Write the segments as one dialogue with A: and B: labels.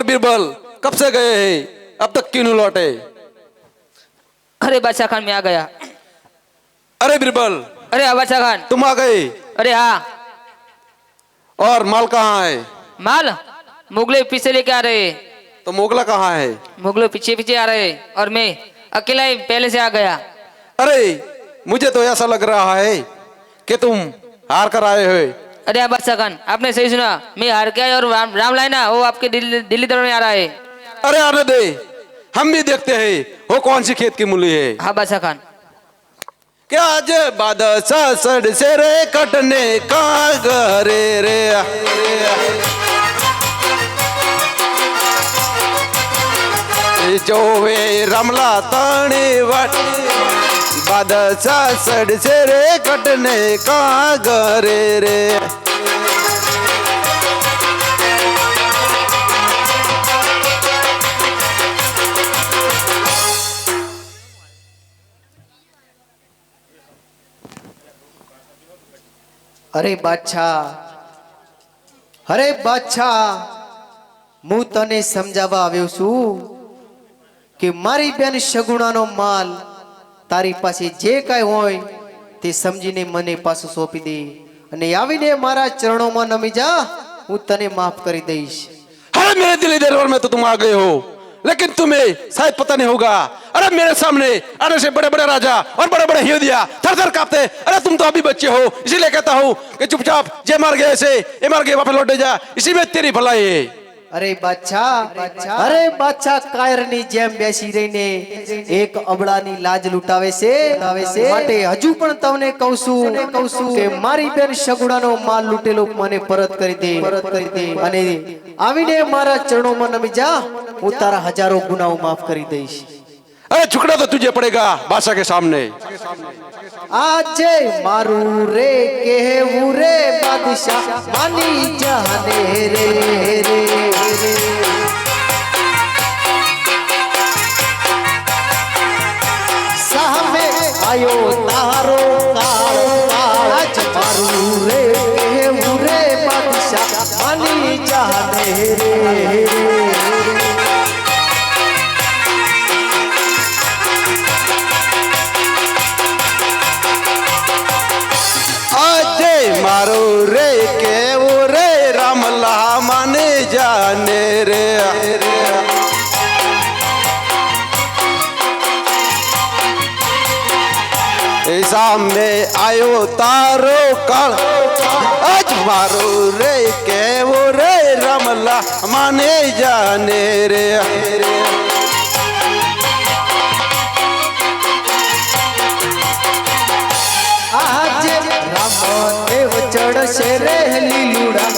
A: और बीरबल कब से गए हैं? अब तक क्यों नहीं लौटे?
B: अरे बादशाह खान मैं आ गया।
A: अरे बीरबल
B: अरे हाँ बादशाह खान।
A: तुम आ गए?
B: अरे हाँ।
A: और माल कहाँ है?
B: माल? मुगले पीछे लेके आ रहे।
A: तो मुगला कहाँ है?
B: मुगले पीछे पीछे आ रहे। और मैं अकेला ही पहले से आ गया।
A: अरे मुझे तो ऐसा लग रहा है कि तुम हार कर आए हो।
B: अरे बादशाह खान आपने सही सुना। मैं हार आया और राम राम लाइना वो आपके दिल्ली दिल्ली तरफ़ में आ रहा है।
A: अरे आने दे हम भी देखते हैं वो कौन सी खेत की मूली है?
B: हाँ बादशाह खान
A: क्या आज बादशाह सड़ से रे कटने का घरे रे? जो वे रमला ताने वट बादशाह सड़ से रे कटने का
C: અરે બાદશાહ અરે બાદશાહ, હું તને સમજાવવા આવ્યો છું કે મારી બેન સગુણાનો માલ તારી પાસે જે કાંઈ હોય તે સમજીને મને પાછું સોંપી દે અને આવીને મારા ચરણોમાં નમી જા, હું તને માફ કરી દઈશ.
A: હા મેં દિલ્હી દરબાર મેં તો તુમ આ ગયે હો લેકિન તુમે સાહેબ પતા નહીં હોગા. अरे मेरे सामने अरे से बड़े बड़े राजा और बड़े बड़े हियोदिया थर थर कांपते अरे तुम तो अभी बच्चे हो इसीलिए कहता हूँ कि चुपचाप जे मार गए ऐसे ये मार गए वापस लौटे जा इसी में तेरी भलाई है
C: અરે બાદશાહ અરે બાદશાહ કાયરની જેમ બેસી રહીને એક અબળાની લાજ લૂંટાવે છે માટે હજુ પણ તમને કહું છું કહું છું કે મારી બેન સગુણાનો માલ લૂંટેલો મને પરત કરી દે પરત કરી દે અને આવીને મારા ચરણોમાં નમી જા હું તારા હજારો ગુનાઓ માફ કરી દઈશ
A: अरे झुकना तो तुझे पड़ेगा बादशाह के सामने।
C: आज मारू रे के रे, बादशाह, मानी जाने रे रे सामने आयो तारो आज मारू रे के रे, बादशाह,
A: मानी जाने मारो रे के वो रे रमला मन जाने रे सामने आयो तारो कल आज मारो रे के वो रे रमला माने
C: जाने रे, रे। ચડશે રે લીલુડા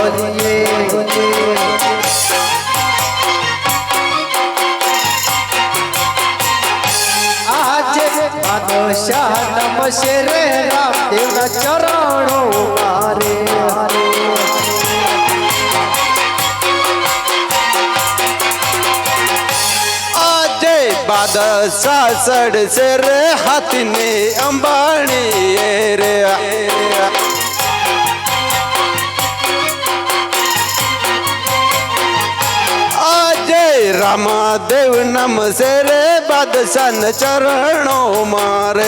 C: ઓળલીએ આજે બાદશાહ નમશે રે રામ દેવના ચરણો મારે હારે
A: सासड सर हातने अंबाणी रे. अजय रामा देव नम सेर बादशान चरणो मार.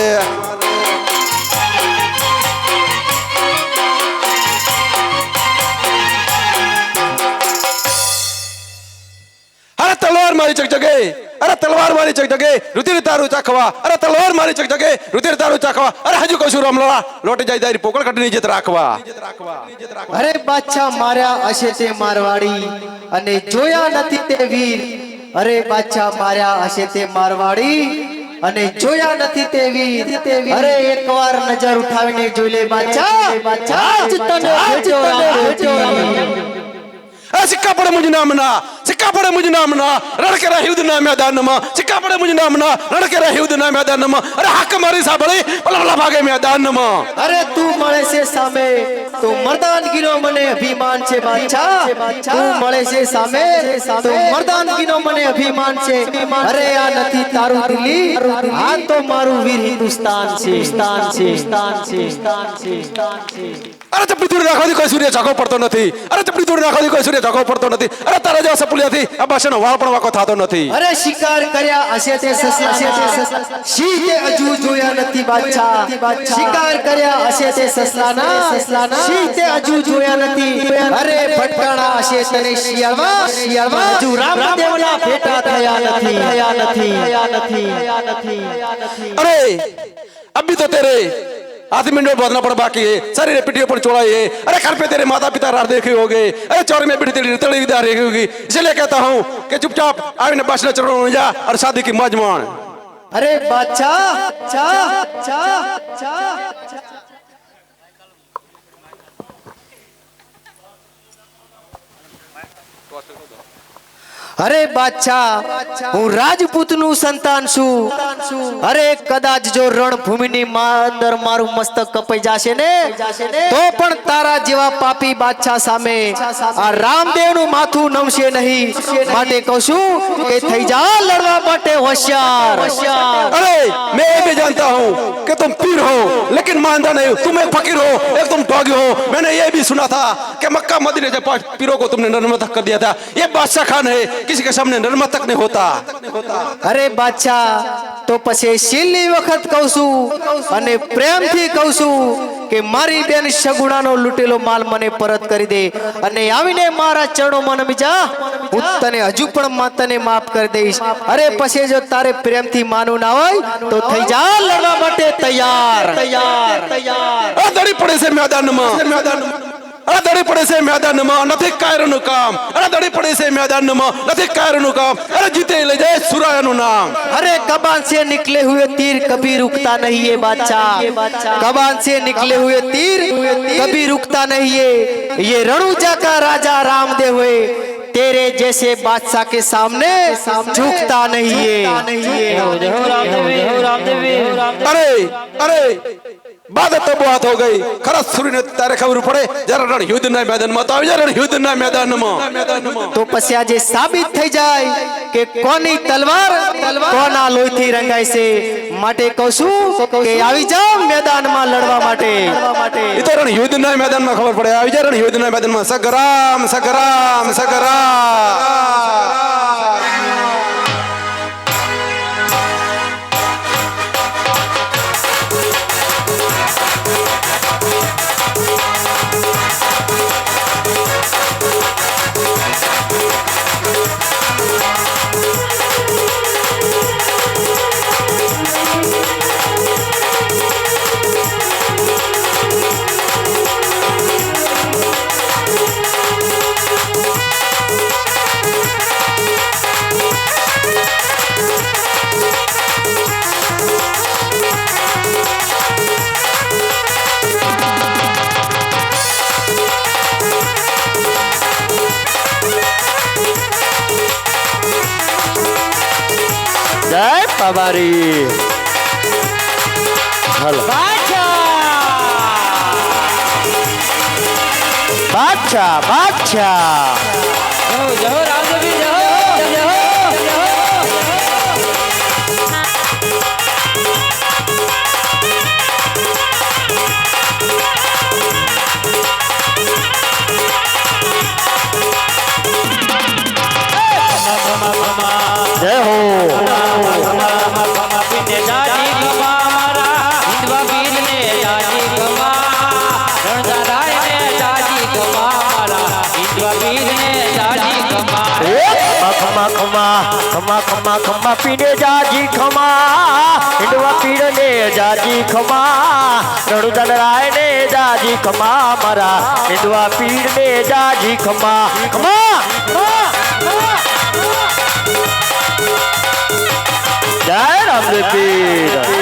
A: तलवार मारी चकचके. અરે તલવાર મારી ચક જગે રુધિર તારું ચાખવા. અરે તલવાર મારી ચક જગે રુધિર તારું ચાખવા. અરે હજુ કહું છું લવા લોટ જાય તારી પોકળ કાઢી નીચે રાખવા.
C: અરે બાદશાહ માર્યા હશે તે મારવાડી અને જોયા નથી તે વીર. અરે બાદશાહ માર્યા હશે તે મારવાડી અને જોયા નથી તે વીર. અરે એકવાર નજર ઉઠાવીને જોઈ લે બાદશાહ. આજ તને
A: અરે સિક્કા પડે મુજ નામના સિક્કા પડે મુજ નામના રણકે રહે યુદ્ધના મેદાનમાં સિક્કા પડે મુજ નામના રણકે રહે યુદ્ધના મેદાનમાં. અરે હાક મારી સાંભળી પલા પલા ભાગે મેદાનમાં.
C: અરે તું મળે છે સામે તો મર્દાનગીનો મને અભિમાન છે બાદશાહ. તું મળે છે સામે તો મર્દાનગીનો મને અભિમાન છે. અરે આ નથી તારું દિલ્હી આ તો મારું વીર હિન્દુસ્તાન છે. હિન્દુસ્તાન છે હિન્દુસ્તાન છે હિન્દુસ્તાન છે હિન્દુસ્તાન છે.
A: અરે ચપડી તોડી નાખવાથી કોઈ સૂર્ય ઝાંખો પડતો નથી. અરે ચપડી તોડી નાખવાથી કોઈ સૂર્ય જગો પડતો નથી અરે તારા જેવા સપુલિયા થી આ ભાષાનો વાળ પણ વાકો થતો નથી
C: અરે શિકાર કર્યા હશે તે સસલા હશે તે શીતે અજુ જોયા નથી બાદશાહ શિકાર કર્યા હશે તે સસલા ના સસલા ના શીતે અજુ જોયા નથી અરે ભટકાણા હશે તને શિયાળમાં શિયાળમાં અજુ રામદેવના ભેટા થયા નથી થયા નથી થયા નથી
A: અરે અભી તો તેરે हाथ में बदना पड़ बाकी है। सारी पिटियों पर चौड़ाई है। अरे घर पे तेरे माता पिता रात देखे गए अरे चौरे में बिटी तेरी तड़ी विदा रही होगी। इसलिए कहता हूँ कि चुपचाप आविने बासना में जा और शादी की मौज अरे
C: અરે અરે બાદશાહ હું રાજપૂતનું સંતાન છું અરે કદાચ જો રણભૂમિની મા- અંદર મારું મસ્તક કપાઈ જશે ને તો પણ તારા જેવા પાપી બાદશાહ સામે આ રામદેવનું માથું નમશે નહીં માટે કહું છું કે થઈ જા લડવા માટે હોશિયાર હોશિયાર
A: अरे मैं ये भी जानता हूँ कि तुम पीर हो लेकिन मानता नहीं हो तुम एक फकीर हो एक तुम डॉगी हो मैंने ये भी सुना था कि मक्का मदीने के पास पीरों को तुमने नर्मतक कर दिया था ये बादशाह खान है किसी के सामने नर्मतक नहीं होता
C: અરે બાદશાહ તો પછી છેલ્લી વખત કહું છું અને પ્રેમથી કહું છું કે મારી બેન સગુણાનો લૂટેલો માલ મને પરત કરી દે અને આવીને મારા ચરણોમાં નમી જા હું તને હજુ પણ મા- તને માફ કરી દઈશ અરે પછી જો તારે પ્રેમથી માનવું ના હોય તો થઈ જા લડવા માટે તૈયાર તૈયાર તૈયાર
A: આ દડી પડે છે મેદાનમાં મેદાનમાં આ દડી પડે છે મેદાનમાં નથી કાયરનું કામ અરે દડી પડે છે મેદાનમાં નથી કાયરનું કામ અરે જીતે લઈ જાય સુરાયાનું નામ
C: अरे कबान से निकले हुए तीर कभी रुकता नहीं है बादशाह कबान से निकले हुए तीर कभी रुकता नहीं है ये रणुजा का राजा रामदेव है तेरे जैसे बादशाह के सामने झुकता नहीं है
A: અરે અરે બાદ તો હો ગઈ. ખરા સુરીને તારે ખબર પડે જરા રણ યુદ્ધના મેદાનમાં તો આવી જા રણ યુદ્ધના મેદાનમાં. મેદાનમાં
C: તો પછી આજે સાબિત થઈ જાય કે કોની તલવાર કોના લોહીથી રંગાય છે. માટે કહું છું કે આવી જાવ મેદાનમાં લડવા માટે.
A: એ તો રણ યુદ્ધના મેદાનમાં ખબર પડે. આવી જા રણ યુદ્ધના મેદાનમાં. સગરામ સગરામ સગરામ.
C: જય પવારી હલો બાદશાહ બાદશાહ
B: જય હો રામદેવી જય
D: ખમા ખમા ખમા ખમા ખમા પીને જાજી ખમા હિંડવા પીડને જાજી ખમા રણુદન રાયને જાજી. જય રામદેવ પીર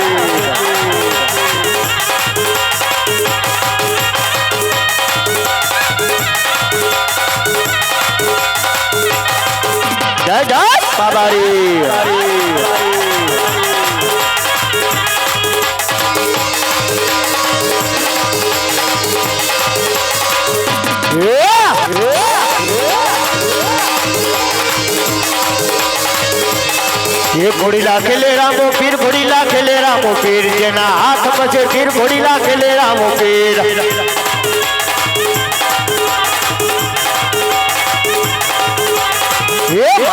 D: বাবারে ये घोड़ीला खेले रामो पीर घोड़ीला खेले रामो पीर जे ना हाथ बचे पीर घोड़ीला खेले रामो पीर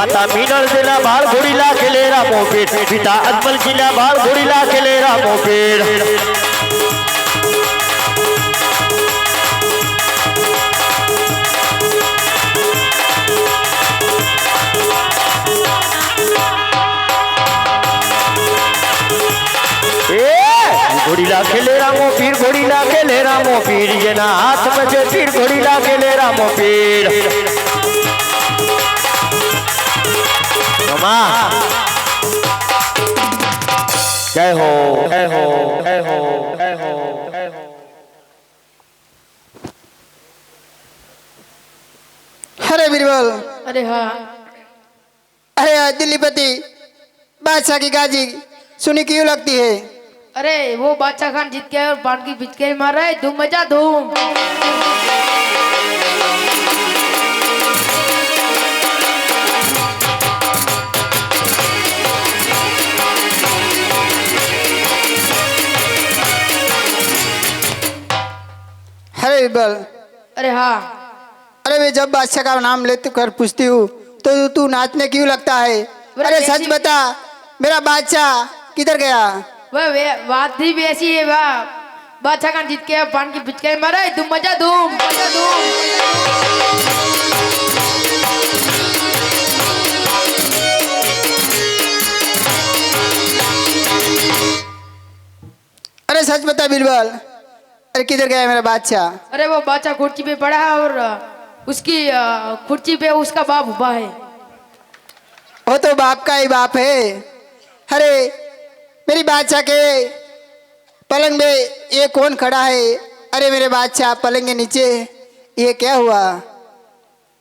D: आता मीनल जिला बाल घोड़ीला खेलेरा मोपेट पिता अजमल जिला बाल घोड़ी ला मोपेट घोड़ीला खेले रामो पीर घोड़ीला खेले रामो पीर ये ना हाथ में पीर घोड़ीला खेले रामो पीर हाँ जय हो जय हो जय हो जय हो जय हो।
E: अरे बीरबल।
F: अरे हाँ।
E: अरे दिल्लीपति बादशाह की गाजी सुनी क्यों लगती है?
F: अरे वो बादशाह खान जीत के और पान की बिचके मार रहा है धूम मज़ा धूम।
E: बीरबल
F: अरे हाँ।
E: अरे मैं जब बादशाह का नाम लेते कर पूछती हूँ तो तू नाचने क्यों लगता है? अरे सच बता मेरा बादशाह किधर गया?
F: वह वे- बात ही वैसी है वाह। बादशाह खान जीत गया पान की पिचकारी मार है धूम मचा धूम मचा धूम।
E: अरे सच बता बीरबल अरे किधर गया मेरा बादशाह?
F: अरे वो बादशाह कुर्सी पे पड़ा है और उसकी कुर्सी पे उसका बाप हुआ है।
E: वो तो बाप का ही बाप है। अरे मेरी बादशाह के पलंग में ये कौन खड़ा है? अरे मेरे बादशाह पलंग के नीचे ये क्या हुआ?